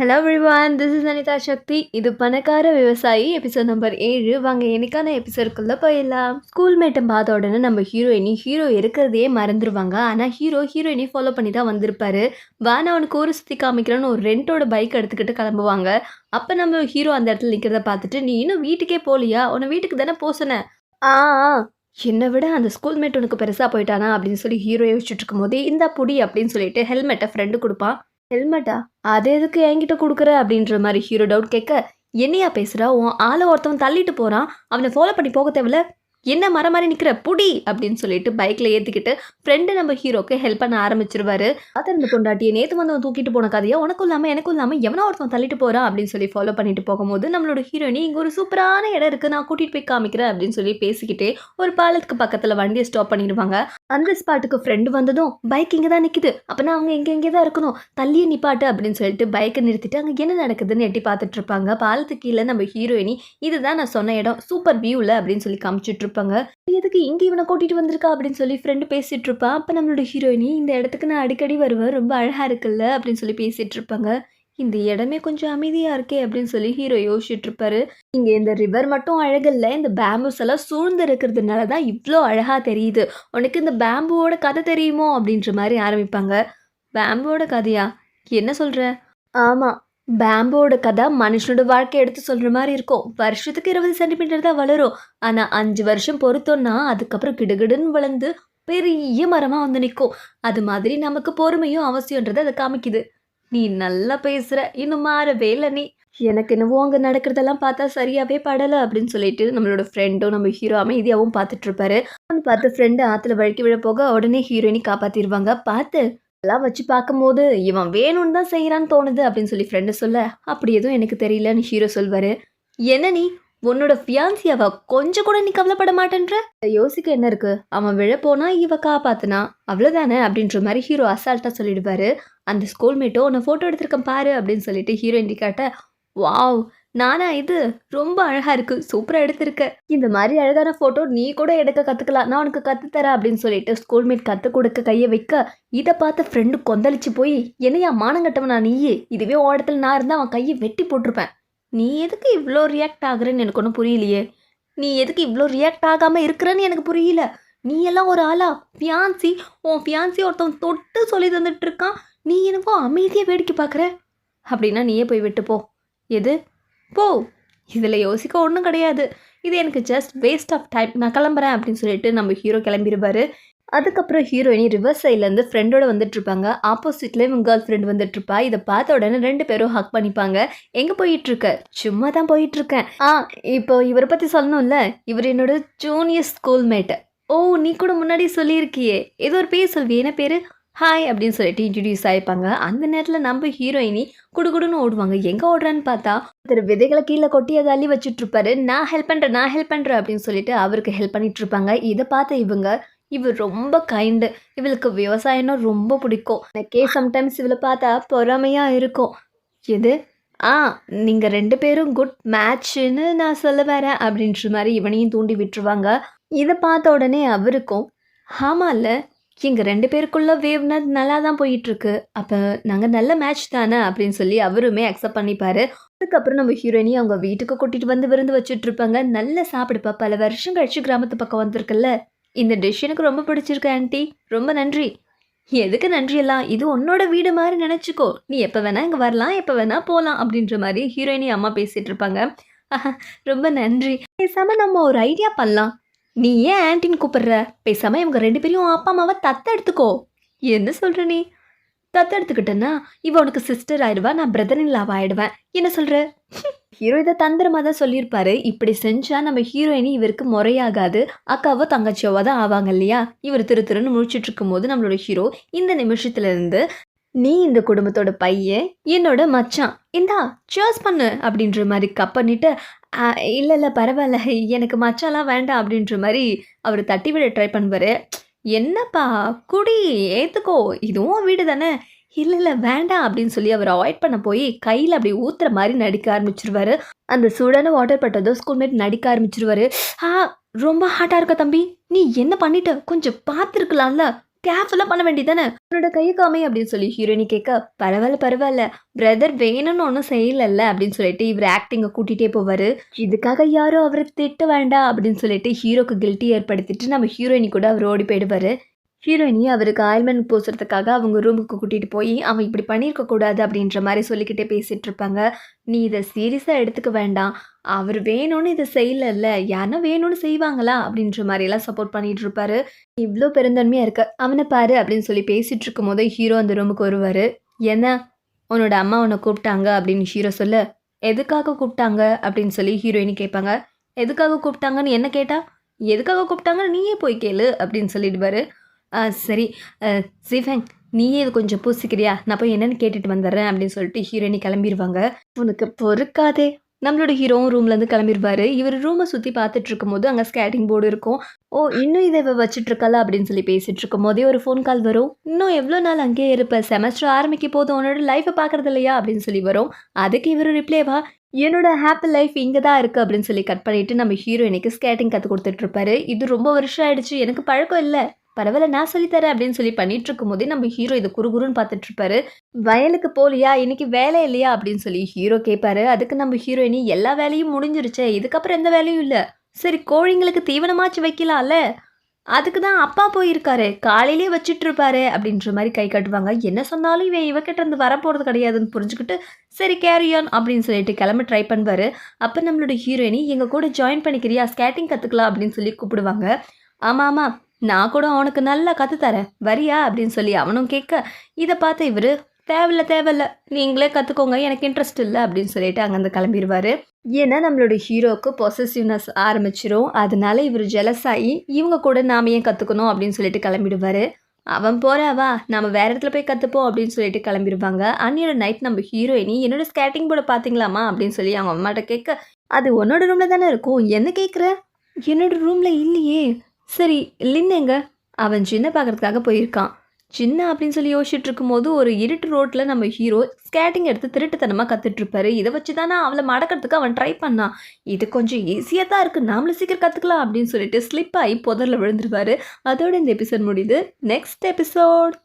Hello everyone this is Anitha Sakthi இது பணக்கார விவசாயி எபிசோட் நம்பர் ஏழு. வாங்க என்னைக்கான எபிசோடுக்குள்ளே போயிடலாம். ஸ்கூல் மேட்டை பார்த்த உடனே நம்ம ஹீரோயினி ஹீரோ இருக்கிறதையே மறந்துடுவாங்க ஆனால் ஹீரோ ஹீரோயினி ஃபாலோ பண்ணி தான் வந்திருப்பாரு. வான அவனுக்கு ஒரு சுற்றி காமிக்கிறோன்னு ஒரு ரெண்டோட பைக் எடுத்துக்கிட்டு கிளம்புவாங்க. அப்போ நம்ம ஹீரோ அந்த இடத்துல நிற்கிறத பார்த்துட்டு நீ இன்னும் வீட்டுக்கே போகலையா? உன்னை வீட்டுக்கு தானே போசன? ஆ ஆ. என்னை விட அந்த ஸ்கூல் மேட் உனக்கு பெருசாக போயிட்டானா? அப்படின்னு சொல்லி ஹீரோ யோசிச்சுட்டு இருக்கும்போது இந்த புடி அப்படின்னு சொல்லிட்டு ஹெல்மெட்டை ஃப்ரெண்டு கொடுப்பான். ஹெல்மெட்டா? அது எதுக்கு என்கிட்ட கொடுக்குற? அப்படின்ற மாதிரி ஹீரோ டவுட் கேட்க என்னையா பேசுகிற உன் ஆளை ஒருத்தவன் தள்ளிட்டு போகிறான் அவனை ஃபாலோ பண்ணி போக தேவையில்ல. என்ன மர மாதிரி நிற்கிற புடி! அப்படின்னு சொல்லிட்டு பைக்கில் ஏற்றிக்கிட்டு ஃப்ரெண்டு நம்ம ஹீரோக்கு ஹெல்ப் பண்ண ஆரம்பிச்சிருவாரு. அதிர்ந்து கொண்டாட்டியை நேற்று வந்து தூக்கிட்டு போன கதையா உனக்கும் இல்லாமல் எனக்கும் இல்லாமல் எவனோ ஒருத்தன் தள்ளிட்டு போகிறான் அப்படின்னு சொல்லி ஃபாலோ பண்ணிட்டு போகும்போது நம்மளோட ஹீரோயினி இங்கே ஒரு சூப்பரான இடம் இருக்குது நான் கூட்டிகிட்டு போய் காமிக்கிறேன் அப்படின்னு சொல்லி பேசிக்கிட்டே ஒரு பாலத்துக்கு பக்கத்தில் வண்டியை ஸ்டாப் பண்ணிடுவாங்க. அந்த ஸ்பாட்டுக்கு ஃப்ரெண்டு வந்ததும் பைக் இங்கே தான் நிற்குது அப்போனா அவங்க இங்கே இங்கே தான் இருக்கணும். தள்ளியே நிப்பாட்டு அப்படின்னு சொல்லிட்டு பைக்கை நிறுத்திட்டு அங்கே என்ன நடக்குதுன்னு எட்டி பார்த்துட்டு இருப்பாங்க. பாலத்துக்கு கீழே நம்ம ஹீரோயினி இதுதான் நான் சொன்ன இடம். சூப்பர் வியூவில் அப்படின்னு சொல்லி காமிச்சிட்டு இருப்பாங்க. எதுக்கு இங்கே இவனை கூட்டிகிட்டு வந்திருக்கா? அப்படின்னு சொல்லி ஃப்ரெண்டு பேசிட்டு இருப்பான். அப்போ நம்மளோட ஹீரோயினி இந்த இடத்துக்கு நான் அடிக்கடி வருவேன். ரொம்ப அழகாக இருக்குல்ல? அப்படின்னு சொல்லி பேசிட்டு இருப்பாங்க. இந்த இடமே கொஞ்சம் அமைதியாக இருக்கே அப்படின்னு சொல்லி ஹீரோ யோசிச்சுட்டு இருப்பாரு. இங்கே இந்த ரிவர் மட்டும் அழகில்ல இந்த பேம்பூஸ் எல்லாம் சூழ்ந்து இருக்கிறதுனால தான் இவ்வளோ அழகாக தெரியுது. உனக்கு இந்த பேம்புவோட கதை தெரியுமோ? அப்படின்ற மாதிரி ஆரம்பிப்பாங்க. பேம்புவோட கதையா? என்ன சொல்கிற ஆமாம் பேம்போட கதை மனுஷனோட வாழ்க்கை எடுத்து சொல்கிற மாதிரி இருக்கும். வருஷத்துக்கு இருபது சென்டிமீட்டர் தான் வளரும். ஆனால் அஞ்சு வருஷம் பொறுத்தோன்னா அதுக்கப்புறம் கிடுகிடுன்னு வளர்ந்து பெரிய மரமாக வந்து நிற்கும் அது மாதிரி நமக்கு பொறுமையும் அவசியன்றதை அதை காமிக்குது. நீ நல்லா பேசுகிற இன்னும் மாறவே இல்லை நீ. எனக்கு என்னவோ அங்கே நடக்கிறதெல்லாம் பார்த்தா சரியாகவே படலை அப்படின்னு சொல்லிட்டு நம்மளோட ஃப்ரெண்டும் நம்ம ஹீரோ அமைதியாகவும் பார்த்துட்ருப்பாரு அவன் பார்த்து ஃப்ரெண்டு ஆற்றுல வழுக்கி விழ போக உடனே ஹீரோயினி காப்பாற்றிடுவாங்க பார்த்து எல்லாம் வச்சு பார்க்கும்போது இவன் வேணும்னு தான் செய்கிறான்னு தோணுது அப்படின்னு சொல்லி ஃப்ரெண்டு சொல்ல அப்படி எதுவும் எனக்கு தெரியலன்னு ஹீரோ சொல்வார். என்ன நீ? உன்னோட ஃபியான்சி அவ கொஞ்சம் கூட நீ கவலைப்பட மாட்டேன்ற? யோசிக்க என்ன இருக்கு? அவன் விழப்போனா இவ காப்பாத்தினா? அவ்வளோதானே அப்படின்ற மாதிரி ஹீரோ அசால்ட்டாக சொல்லிடுவாரு. அந்த ஸ்கூல்மேட்டோ உன்னை ஃபோட்டோ எடுத்திருக்கேன் பாரு அப்படின்னு சொல்லிட்டு ஹீரோயின் காட்ட வாவ் நானா இது? ரொம்ப அழகா இருக்கு. சூப்பரா எடுத்திருக்க. இந்த மாதிரி அழகான போட்டோ நீ கூட எடுக்க கத்துக்கலாம். நான் உனக்கு கத்துத்தரேன் அப்படின்னு சொல்லிட்டு ஸ்கூல்மேட் கத்து கொடுக்க கையை வைக்க இதை பார்த்த ஃப்ரெண்டு கொந்தளிச்சு போய் என்னையா மானங்கட்டவனா நீயே? இதுவே ஓடத்துல நான் இருந்தா அவன் கையை வெட்டி போட்டிருப்பேன். நீ எதுக்கு இவ்வளோ ரியாக்ட் ஆகுறேன்னு எனக்கு ஒன்றும் புரியலையே. நீ எதுக்கு இவ்வளோ ரியாக்ட் ஆகாமல் இருக்கிறன்னு எனக்கு புரியல. நீ எல்லாம் ஒரு ஆளா? ஃபியான்சி உன் ஃபியான்சி ஒருத்தவன் தொட்டு சொல்லி தந்துட்டு இருக்கான். நீ எனக்கும் அமைதியாக வேடிக்கை பார்க்குற? அப்படின்னா நீயே போய் விட்டு போ எது? போ இதில் யோசிக்க ஒன்றும் கிடையாது. இது எனக்கு ஜஸ்ட் வேஸ்ட் ஆஃப் டைம் நான் கிளம்புறேன் அப்படின்னு சொல்லிட்டு நம்ம ஹீரோ கிளம்பிடுவார் அதுக்கப்புறம் ஹீரோயினி ரிவர்ஸ் சைட்லேருந்து ஃப்ரெண்டோட வந்துட்டுருப்பாங்க ஆப்போசிட்ல இவங்க கேர்ள் ஃப்ரெண்ட் வந்துட்டுருப்பா இதை பார்த்த உடனே ரெண்டு பேரும் ஹக் பண்ணிப்பாங்க. எங்கே போயிட்டுருக்க சும்மா தான் போயிட்டுருக்கேன் ஆ இப்போ இவரை பற்றி சொல்லணும்ல? இவர் என்னோட ஜூனியர் ஸ்கூல்மேட்டு ஓ நீ கூட முன்னாடி சொல்லியிருக்கியே. ஏதோ ஒரு பேர் சொல்வி என்ன பேர்? ஹாய் அப்படின்னு சொல்லிட்டு இன்ட்ரடியூஸ் ஆகிப்பாங்க அந்த நேரத்தில் நம்ம ஹீரோயினி குடுகுடுன்னு ஓடுவாங்க. எங்கே ஓடுறான்னு பார்த்தா ஒருத்தர் விதைகளை கீழே கொட்டி அதை அள்ளி வச்சுட்ருப்பாரு. நான் ஹெல்ப் பண்ணுறேன் நான் ஹெல்ப் பண்ணுறேன் அப்படின்னு சொல்லிட்டு அவருக்கு ஹெல்ப் பண்ணிட்டு இருப்பாங்க இதை பார்த்த இவங்க இவர் ரொம்ப கைண்டு இவளுக்கு விவசாயம்னா ரொம்ப பிடிக்கும். எனக்கே சம்டைம்ஸ் இவளை பார்த்தா பொறாமையாக இருக்கும். எது? ஆ நீங்கள் ரெண்டு பேரும் குட் மேட்ச்னு நான் சொல்ல வரேன் அப்படின்ற மாதிரி இவனையும் தூண்டி விட்டுருவாங்க. இதை பார்த்த உடனே அவருக்கும் ஆமாம்ல எங்கள் ரெண்டு பேருக்குள்ள வேவ்னா நல்லா தான் போயிட்டுருக்கு. அப்போ நாங்கள் நல்ல மேட்ச் தானே அப்படின்னு சொல்லி அவருமே அக்செப்ட் பண்ணிப்பார். அதுக்கப்புறம் நம்ம ஹீரோயினி அவங்க வீட்டுக்கு கூட்டிகிட்டு வந்து விருந்து வச்சுட்ருப்பாங்க நல்லா சாப்பிடுப்பா. பல வருஷம் கழிச்சு கிராமத்து பக்கம் வந்திருக்குல்ல. இந்த டிஷ் எனக்கு ரொம்ப பிடிச்சிருக்கு ஆன்ட்டி ரொம்ப நன்றி. எதுக்கு நன்றியெல்லாம் இது உன்னோட வீடு மாதிரி நினச்சிக்கோ. நீ எப்போ வேணால் இங்கே வரலாம் எப்போ வேணால் போகலாம் அப்படின்ற மாதிரி ஹீரோயினி அம்மா பேசிகிட்டு இருப்பாங்க. ரொம்ப நன்றி. பேசாமல் நம்ம ஒரு ஐடியா பண்ணலாம். நீ ஏன் ஆன்ட்டின்னு கூப்பிடுற? பேசாம இவங்க ரெண்டு பேரையும் அப்பா அம்மாவை தத்த எடுத்துக்கோ. என்ன சொல்ற நீ? தத்த எடுத்துக்கிட்டேன்னா இவ உனக்கு சிஸ்டர் ஆயிடுவா நான் பிரதர் இன் லாவ் ஆயிடுவேன். என்ன சொல்ற? ஹீரோ இதை தந்திரமாக தான் சொல்லியிருப்பாரு. இப்படி செஞ்சா நம்ம ஹீரோயினி இவருக்கு முறையாகாது. அக்காவோ தங்கச்சியோவோ தான் ஆவாங்க இல்லையா? இவர் திரு திருன்னு முழிச்சிட்டு இருக்கும்போது நம்மளோட ஹீரோ இந்த நிமிஷத்துல இருந்து நீ இந்த குடும்பத்தோட பையன் என்னோட மச்சான். இந்தா சேர்ஸ் பண்ணு. அப்படின்ற மாதிரி கப் பண்ணிட்டு இல்லை இல்லை பரவாயில்ல. எனக்கு மச்சாலாம் வேண்டாம் அப்படின்ற மாதிரி அவர் தட்டி விட ட்ரை பண்ணுவார். என்னப்பா குடி ஏற்றுக்கோ இதுவும் வீடு தானே. இல்லை இல்லை வேண்டாம் அப்படின்னு சொல்லி அவர் அவாய்ட் பண்ண போய் கையில் அப்படி ஊற்றுற மாதிரி நடிக்க ஆரம்பிச்சிருவாரு. அந்த சூடான வாட்டர் பட்டதோ ஸ்கூல்மேட் நடிக்க ஆரம்பிச்சிருவாரு. ஆ ரொம்ப ஹாட்டாக இருக்க தம்பி. நீ என்ன பண்ணிட்ட? கொஞ்சம் பார்த்துருக்கலாம்ல. கேர்ஃபுல்லாக பண்ண வேண்டியதானே உன்னோட கையை காமி அப்படின்னு சொல்லி ஹீரோயினி கேட்க பரவாயில்ல பரவாயில்ல. பிரதர் வேணும்னு ஒன்றும் செய்யலல்ல அப்படின்னு சொல்லிட்டு இவர் ஆக்டிங்கை கூட்டிகிட்டே போவார். இதுக்காக யாரும் அவரை திட்ட வேண்டாம் அப்படின்னு சொல்லிட்டு ஹீரோக்கு கில்ட்டி ஏற்படுத்திட்டு நம்ம ஹீரோயினி கூட அவர் ஓடி போயிடுவார். ஹீரோயினி அவருக்கு ஆயில்மெண்ட் பூசுறதுக்காக அவங்க ரூமுக்கு கூட்டிகிட்டு போய் அவன் இப்படி பண்ணியிருக்க கூடாது அப்படின்ற மாதிரி சொல்லிக்கிட்டே பேசிகிட்டு இருப்பாங்க. நீ இதை சீரியஸாக எடுத்துக்க வேண்டாம். அவர் வேணும்னு இதை செய்யலல்ல. யாருன்னா வேணும்னு செய்வாங்களா? அப்படின்ற மாதிரியெல்லாம் சப்போர்ட் பண்ணிட்டு இருப்பாரு. இவ்வளோ பெருந்தன்மையாக இருக்க. அவனை பாரு அப்படின்னு சொல்லி பேசிகிட்டு இருக்கும் போதே ஹீரோ அந்த ரூமுக்கு வருவார். என்ன? உன்னோட அம்மா உன்னை கூப்பிட்டாங்க அப்படின்னு ஹீரோ சொல்ல. எதுக்காக கூப்பிட்டாங்க? அப்படின்னு சொல்லி ஹீரோயினி கேட்பாங்க. எதுக்காக கூப்பிட்டாங்கன்னு என்ன கேட்டால் எதுக்காக கூப்பிட்டாங்கன்னு நீயே போய் கேளு அப்படின்னு சொல்லிடுவாரு. சரி. சிவன் நீயே இது கொஞ்சம் பூசிக்கிறியா? நான் போய் என்னென்னு கேட்டுட்டு வந்துடுறேன் அப்படின்னு சொல்லிட்டு ஹீரோயினி கிளம்பிடுவாங்க உனக்கு பொறுக்காதே. நம்மளோட ஹீரோவும் ரூம்லேருந்து கிளம்பிடுவார் இவர் ரூமை சுற்றி பார்த்துட்டு இருக்கும்போது அங்கே ஸ்கேட்டிங் போர்டு இருக்கும். ஓ இன்னும் இதை இவ வச்சுட்ருக்கல அப்படின்னு சொல்லி பேசிகிட்டு இருக்கும் போதே ஒரு ஃபோன் கால் வரும். இன்னும் எவ்வளோ நாள் அங்கேயே இருப்ப? செமஸ்டர் ஆரம்பிக்க போதும். உன்னோட லைஃப்பை பார்க்குறது இல்லையா? அப்படின்னு சொல்லி வரும். அதுக்கு இவர் ரிப்ளேவா என்னோட ஹாப்பி லைஃப் இங்கே தான் இருக்குது அப்படின்னு சொல்லி கட் பண்ணிவிட்டு நம்ம ஹீரோயினுக்கு ஸ்கேட்டிங் கற்றுக் கொடுத்துட்ருப்பாரு இது ரொம்ப வருஷம் ஆயிடுச்சு. எனக்கு பழக்கம் இல்லை. பரவாயில்ல நான் சொல்லித்தரேன் அப்படின்னு சொல்லி பண்ணிட்டு இருக்கும்போதே நம்ம ஹீரோ இதை குறுகுருன்னு பார்த்துட்டு இருப்பாரு வயலுக்கு போலியா இன்னைக்கு வேலை இல்லையா அப்படின்னு சொல்லி ஹீரோ கேட்பாரு. அதுக்கு நம்ம ஹீரோயினி எல்லா வேலையும் முடிஞ்சிருச்சே இதுக்கப்புறம் எந்த வேலையும் இல்லை. சரி கோழிங்களுக்கு தீவனமாச்சு வைக்கலாம்ல? அதுக்கு தான் அப்பா போயிருக்காரு. காலையிலே வச்சுட்டு இருப்பாரு அப்படின்ற மாதிரி கை காட்டுவாங்க. என்ன சொன்னாலும் இவன் இவக்கிட்ட இருந்து வரப்போகிறது கிடையாதுன்னு புரிஞ்சுக்கிட்டு சரி கேரியான் அப்படின்னு சொல்லிட்டு கிளம்ப ட்ரை பண்ணுவார். அப்போ நம்மளோட ஹீரோயினி எங்கள் கூட ஜாயின் பண்ணிக்கிறியா? ஸ்கேட்டிங் கற்றுக்கலாம் அப்படின்னு சொல்லி கூப்பிடுவாங்க. ஆமாம் ஆமாம் நான் கூட அவனுக்கு நல்லா கற்றுத்தரேன் வரியா? அப்படின்னு சொல்லி அவனும் கேட்க இதை பார்த்து இவர் தேவையில்ல தேவையில்ல. நீங்களே கற்றுக்கோங்க எனக்கு இன்ட்ரெஸ்ட் இல்லை அப்படின்னு சொல்லிட்டு அங்கேருந்து கிளம்பிடுவார். ஏன்னா நம்மளோட ஹீரோக்கு பொசசிவ்னஸ் ஆரம்பிச்சிரும். அதனால இவர் ஜெலஸ் ஆகி இவங்க கூட நாம ஏன் கற்றுக்கணும் அப்படின்னு சொல்லிட்டு கிளம்பிடுவார். அவன் போறாவா நம்ம வேற இடத்துல போய் கற்றுப்போம் அப்படின்னு சொல்லிட்டு கிளம்பிடுவாங்க. அன்னியோட நைட் நம்ம ஹீரோயினி என்னோட ஸ்கேட்டிங் போர்டை பார்த்தீங்களாமா அப்படின்னு சொல்லி அவங்க அம்மாட்ட கேட்க அது உன்னோட ரூமில் தானே இருக்கும். என்ன கேட்குற என்னோட ரூமில் இல்லையே. சரி லின் எங்க? அவன் சின்ன பார்க்கறதுக்காக போயிருக்கான். சின்ன அப்படின்னு சொல்லி யோசிச்சுட்டு இருக்கும்போது ஒரு இருட்டு ரோட்டில் நம்ம ஹீரோ ஸ்கேட்டிங் எடுத்து திருட்டுத்தனமாக கற்றுட்ருப்பாரு இதை வச்சு தானே அவளை மடக்கிறதுக்கு அவன் ட்ரை பண்ணான். இது கொஞ்சம் ஈஸியாக தான் இருக்குது நாமளும் சீக்கிரம் கற்றுக்கலாம் அப்படின்னு சொல்லிட்டு ஸ்லிப் ஆகி புதரில் விழுந்துருவாரு. அதோட இந்த எபிசோட் முடியுது. Next episode